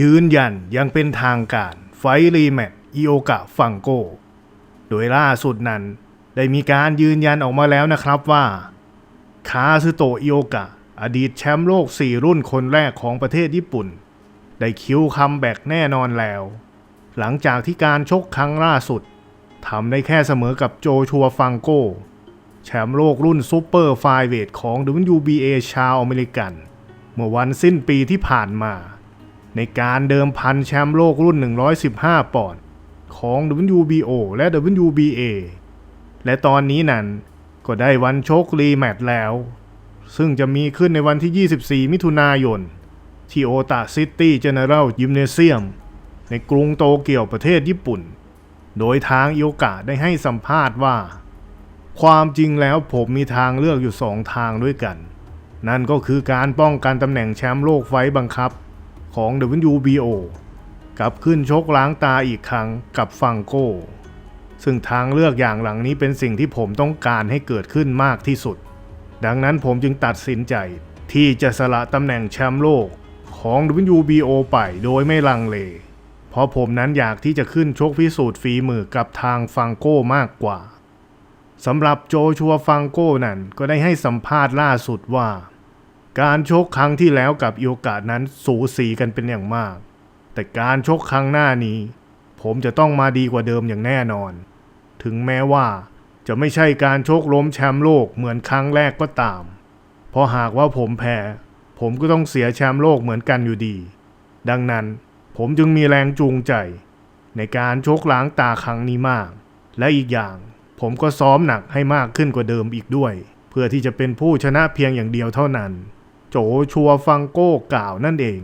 ยืนยันยังเป็นทางการไฟท์รีแมตช์อิโอกะฟังโก โดยล่าสุดนั้น ได้มีการยืนยันออกมาแล้วนะครับว่า คาซึโตอิโอกะ อดีตแชมป์โลก 4 รุ่นคนแรกของประเทศญี่ปุ่น ได้คิวคัมแบ็กแน่นอนแล้ว หลังจากที่การชกครั้งล่าสุดทำได้แค่เสมอกับโจชัวฟังโก แชมป์โลกรุ่นซูเปอร์ไฟเวทของ WBA ชาวอเมริกัน เมื่อวันสิ้นปีที่ผ่านมา ในการเดิมพันแชมป์โลกรุ่น 115 ปอนด์ของ WBO และ WBA และตอนนี้นั้นก็ได้วันชกรีแมตช์แล้ว ซึ่งจะมีขึ้นในวันที่ 24 มิถุนายน ที่โอตาซิตี้เจเนอเรลยิมเนเซียม ในกรุงโตเกียวประเทศญี่ปุ่น โดยทางอิโอกะได้ให้สัมภาษณ์ว่า ความจริงแล้วผมมีทางเลือกอยู่สองทางด้วยกัน นั่นก็คือการป้องกันตำแหน่งแชมป์โลกไฟท์บังคับ ของ WBO กลับขึ้นชกล้างตาอีกครั้งกับฟังโก้ ซึ่งทางเลือกอย่างหลังนี้เป็นสิ่งที่ผมต้องการให้เกิดขึ้นมากที่สุด ดังนั้นผมจึงตัดสินใจที่จะสละตำแหน่งแชมป์โลกของ WBO ไปโดยไม่ลังเล เพราะผมนั้นอยากที่จะขึ้นชกพิสูจน์ฝีมือกับทางฟังโก้มากกว่าสำหรับโจชัวฟังโก้นั้นก็ได้ให้สัมภาษณ์ล่าสุดว่า การชกครั้งที่แล้วกับโอกานั้นสูสีกันเป็นอย่างมาก แต่การชกครั้งหน้านี้ ผมจะต้องมาดีกว่าเดิมอย่างแน่นอน ถึงแม้ว่าจะไม่ใช่การชกล้มแชมป์โลกเหมือนครั้งแรกก็ตาม เพราะหากว่าผมแพ้ ผมก็ต้องเสียแชมป์โลกเหมือนกันอยู่ดี ดังนั้นผมจึงมีแรงจูงใจ ในการชกล้างตาครั้งนี้มาก และอีกอย่างผมก็ซ้อมหนักให้มากขึ้นกว่าเดิมอีกด้วย เพื่อที่จะเป็นผู้ชนะเพียงอย่างเดียวเท่านั้น โจชัวฟังโก้กล่าวนั่นเอง